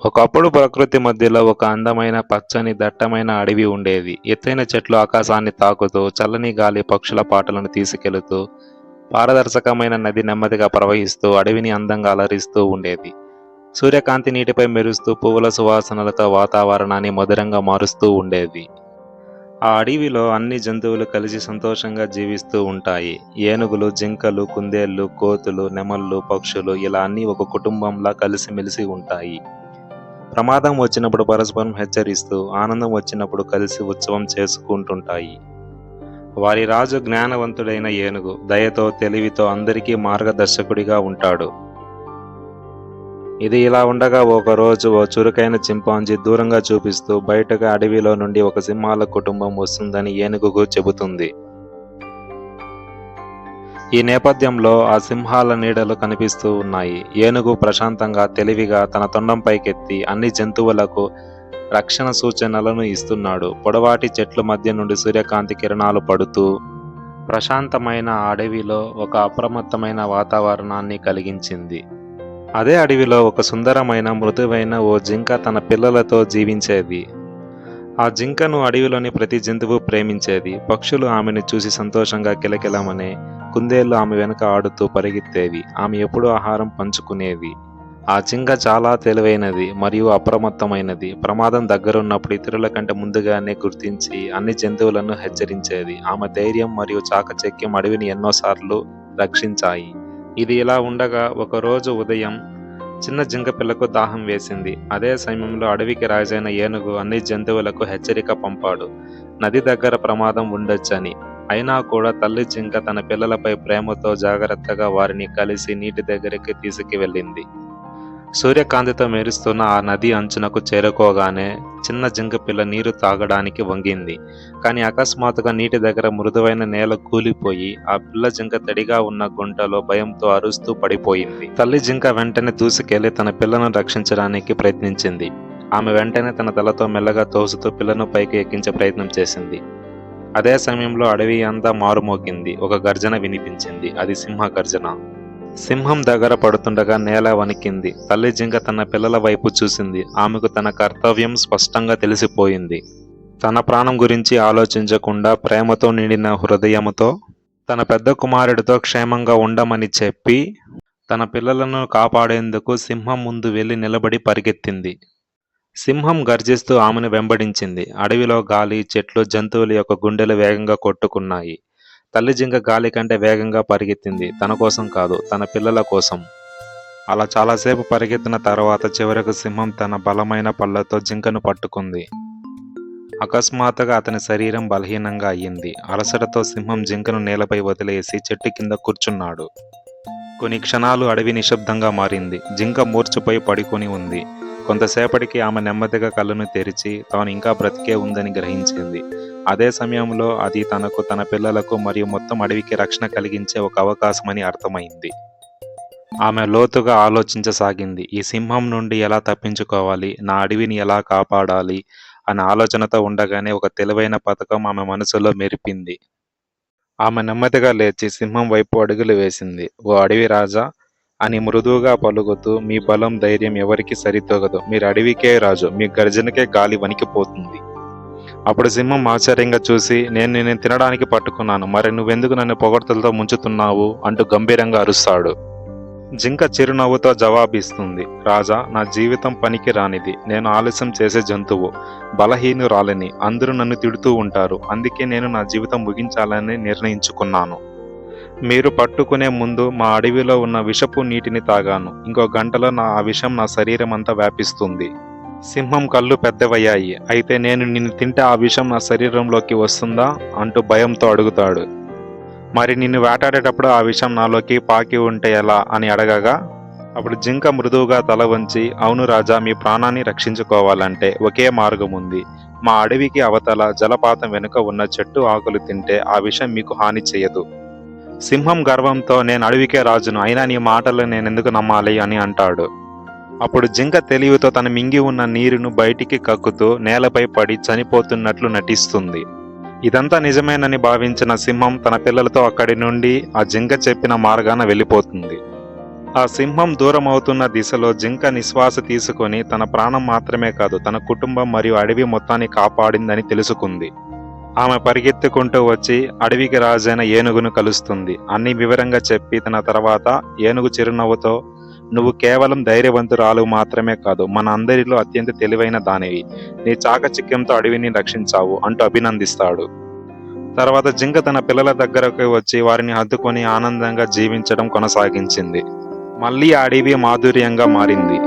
ఒకప్పుడు ప్రకృతి మధ్యలో ఒక అందమైన పచ్చని దట్టమైన అడవి ఉండేది. ఎత్తైన చెట్లు ఆకాశాన్ని తాకుతూ చల్లని గాలి పక్షుల పాటలను తీసుకెళుతూ పారదర్శకమైన నది నెమ్మదిగా ప్రవహిస్తూ అడవిని అందంగా అలరిస్తూ ఉండేది. సూర్యకాంతి నీటిపై మెరుస్తూ పువ్వుల సువాసనలతో వాతావరణాన్ని మధురంగా మారుస్తూ ఉండేది. ఆ అడవిలో అన్ని జంతువులు కలిసి సంతోషంగా జీవిస్తూ ఉంటాయి. ఏనుగులు జింకలు కుందేళ్ళు కోతులు నెమళ్ళు పక్షులు ఇలా అన్నీ ఒక కుటుంబంలా కలిసిమెలిసి ఉంటాయి. ప్రమాదం వచ్చినప్పుడు పరస్పరం హెచ్చరిస్తూ ఆనందం వచ్చినప్పుడు కలిసి ఉత్సవం చేసుకుంటుంటాయి. వారి రాజు జ్ఞానవంతుడైన ఏనుగు దయతో తెలివితో అందరికీ మార్గదర్శకుడిగా ఉంటాడు. ఇది ఇలా ఉండగా ఒక రోజు ఓ చురుకైన చింపాంజీ దూరంగా చూపిస్తూ బయటగా అడవిలో నుండి ఒక సింహాల కుటుంబం వస్తుందని ఏనుగుకు చెబుతుంది. ఈ నేపథ్యంలో ఆ సింహాల నీడలు కనిపిస్తూ ఉన్నాయి. ఏనుగు ప్రశాంతంగా తెలివిగా తన తొండంపైకెత్తి అన్ని జంతువులకు రక్షణ సూచనలను ఇస్తున్నాడు. పొడవాటి చెట్ల మధ్య నుండి సూర్యకాంతి కిరణాలు పడుతూ ప్రశాంతమైన అడవిలో ఒక అప్రమత్తమైన వాతావరణాన్ని కలిగించింది. అదే అడవిలో ఒక సుందరమైన మృదువైన ఓ జింక తన పిల్లలతో జీవించేది. ఆ జింకను అడవిలోని ప్రతి జంతువు ప్రేమించేది. పక్షులు ఆమెను చూసి సంతోషంగా కిలకిలమనే కుందేళ్ళు ఆమె వెనుక ఆడుతూ పరిగెత్తేవి. ఆమె ఎప్పుడూ ఆహారం పంచుకునేది ఆ జింక చాలా తెలివైనది మరియు అప్రమత్తమైనది. ప్రమాదం దగ్గరున్నప్పుడు ఇతరుల కంటే ముందుగానే గుర్తించి అన్ని జంతువులను హెచ్చరించేది. ఆమె ధైర్యం మరియు చాకచక్యం అడవిని ఎన్నోసార్లు రక్షించాయి. ఇది ఇలా ఉండగా ఒకరోజు ఉదయం చిన్న జింక పిల్లకు దాహం వేసింది. అదే సమయంలో అడవికి రాజైన ఏనుగు అన్ని జంతువులకు హెచ్చరిక పంపాడు. నది దగ్గర ప్రమాదం ఉండొచ్చని. అయినా కూడా తల్లి జింక తన పిల్లలపై ప్రేమతో జాగ్రత్తగా వారిని కలిసి నీటి దగ్గరికి తీసుకువెళ్ళింది. సూర్యకాంతితో మెరుస్తున్న ఆ నది అంచునకు చేరుకోగానే చిన్న జింకపిల్ల నీరు తాగడానికి వంగింది. కానీ అకస్మాత్తుగా నీటి దగ్గర మృదువైన నేల కూలిపోయి ఆ పిల్ల జింక తడిగా ఉన్న గుంటలో భయంతో అరుస్తూ పడిపోయింది. తల్లి జింక వెంటనే దూసుకెళ్ళి తన పిల్లను రక్షించడానికి ప్రయత్నించింది. ఆమె వెంటనే తన తలతో మెల్లగా తోసుతూ పిల్లను పైకి ఎక్కించే ప్రయత్నం చేసింది. అదే సమయంలో అడవి అంతా మారుమోగింది. ఒక గర్జన వినిపించింది. అది సింహ గర్జన సింహం దగ్గర పడుతుండగా నేల వణికింది. తల్లి జింక తన పిల్లల వైపు చూసింది. ఆమెకు తన కర్తవ్యం స్పష్టంగా తెలిసిపోయింది. తన ప్రాణం గురించి ఆలోచించకుండా ప్రేమతో నిండిన హృదయముతో తన పెద్ద కుమారుడితో క్షేమంగా ఉండమని చెప్పి తన పిల్లలను కాపాడేందుకు సింహం ముందు వెళ్ళి నిలబడి పరిగెత్తింది. సింహం గర్జిస్తూ ఆమెను వెంబడించింది. అడవిలో గాలి చెట్లు జంతువుల యొక్క గుండెలు వేగంగా కొట్టుకున్నాయి. తల్లి జింక గాలి కంటే వేగంగా పరిగెత్తింది. తన కోసం కాదు తన పిల్లల కోసం. అలా చాలాసేపు పరిగెత్తిన తర్వాత చివరకు సింహం తన బలమైన పళ్ళతో జింకను పట్టుకుంది. అకస్మాత్తుగా అతని శరీరం బలహీనంగా అయ్యింది. అలసటతో సింహం జింకను నేలపై వదిలేసి చెట్టు కింద కూర్చున్నాడు. కొన్ని క్షణాలు అడవి నిశ్శబ్దంగా మారింది. జింక మూర్ఛపోయి పడుకొని ఉంది. కొంతసేపటికి ఆమె నెమ్మదిగా కళ్ళను తెరిచి తాను ఇంకా బ్రతికే ఉందని గ్రహించింది. అదే సమయంలో అది తనకు తన పిల్లలకు మరియు మొత్తం అడవికి రక్షణ కలిగించే ఒక అవకాశమని అర్థమైంది. ఆమె లోతుగా ఆలోచించసాగింది. ఈ సింహం నుండి ఎలా తప్పించుకోవాలి? నా అడవిని ఎలా కాపాడాలి? అనే ఆలోచనతో ఉండగానే ఒక తెలివైన పథకం ఆమె మనసులో మెరిపింది. ఆమె నెమ్మదిగా లేచి సింహం వైపు అడుగులు వేసింది. ఓ అడవి రాజా అని మృదువుగా పలుకుతూ మీ బలం ధైర్యం ఎవరికి సరితూగదు. మీరు అడవికే రాజు. మీ గర్జనకే గాలి వణికిపోతుంది. అప్పుడు సింహం ఆశ్చర్యంగా చూసి నేను నిన్ను తినడానికి పట్టుకున్నాను. మరి నువ్వెందుకు నన్ను పొగడ్తలతో ముంచుతున్నావు? అంటూ గంభీరంగా అరుస్తాడు. జింక చిరునవ్వుతో జవాబిస్తుంది రాజా నా జీవితం పనికి రానిది. నేను ఆలస్యం చేసే జంతువు. బలహీనురాలని. అందరూ నన్ను తిడుతూ ఉంటారు. అందుకే నేను నా జీవితం ముగించాలని నిర్ణయించుకున్నాను. మీరు పట్టుకునే ముందు మా అడవిలో ఉన్న విషపు నీటిని తాగాను. ఇంకో గంటలో నా ఆ విషం నా శరీరం అంతా వ్యాపిస్తుంది. సింహం కళ్ళు పెద్దవయ్యాయి. అయితే నేను నిన్ను తింటే ఆ విషం నా శరీరంలోకి వస్తుందా? అంటూ భయంతో అడుగుతాడు. మరి నిన్ను వేటాడేటప్పుడు ఆ విషం నాలోకి పాకి ఉంటే ఎలా? అని అడగగా అప్పుడు జింక మృదువుగా తల వంచి అవును రాజా మీ ప్రాణాన్ని రక్షించుకోవాలంటే ఒకే మార్గం ఉంది. మా అడవికి అవతల జలపాతం వెనుక ఉన్న చెట్టు ఆకులు తింటే ఆ విషం మీకు హాని చేయదు. సింహం గర్వంతో నేను అడవికే రాజును అయినా నీ మాటలు నేను ఎందుకు నమ్మాలి అని అంటాడు. అప్పుడు జింక తెలివితో తన మింగి ఉన్న నీరును బయటికి కక్కుతూ నేలపై పడి చనిపోతున్నట్లు నటిస్తుంది. ఇదంతా నిజమేనని భావించిన సింహం తన పిల్లలతో అక్కడి నుండి ఆ జింక చెప్పిన మార్గాన వెళ్ళిపోతుంది. ఆ సింహం దూరం అవుతున్న దిశలో జింక నిశ్వాస తీసుకొని తన ప్రాణం మాత్రమే కాదు తన కుటుంబం మరియు అడవి మొత్తాన్ని కాపాడిందని తెలుసుకుంది. ఆమె పరిగెత్తుకుంటూ వచ్చి అడవికి రాజైన ఏనుగును కలుస్తుంది. అన్ని వివరంగా చెప్పి తన తర్వాత ఏనుగు చిరునవ్వుతో నువ్వు కేవలం ధైర్యవంతురాలు మాత్రమే కాదు మన అందరిలో అత్యంత తెలివైన దానివి. నీ చాకచక్యంతో అడవిని రక్షించావు అంటూ అభినందిస్తాడు. తర్వాత జింక తన పిల్లల దగ్గరకు వచ్చి వారిని హద్దుకొని ఆనందంగా జీవించడం కొనసాగించింది. మళ్ళీ ఆ అడవి మాధుర్యంగా మారింది.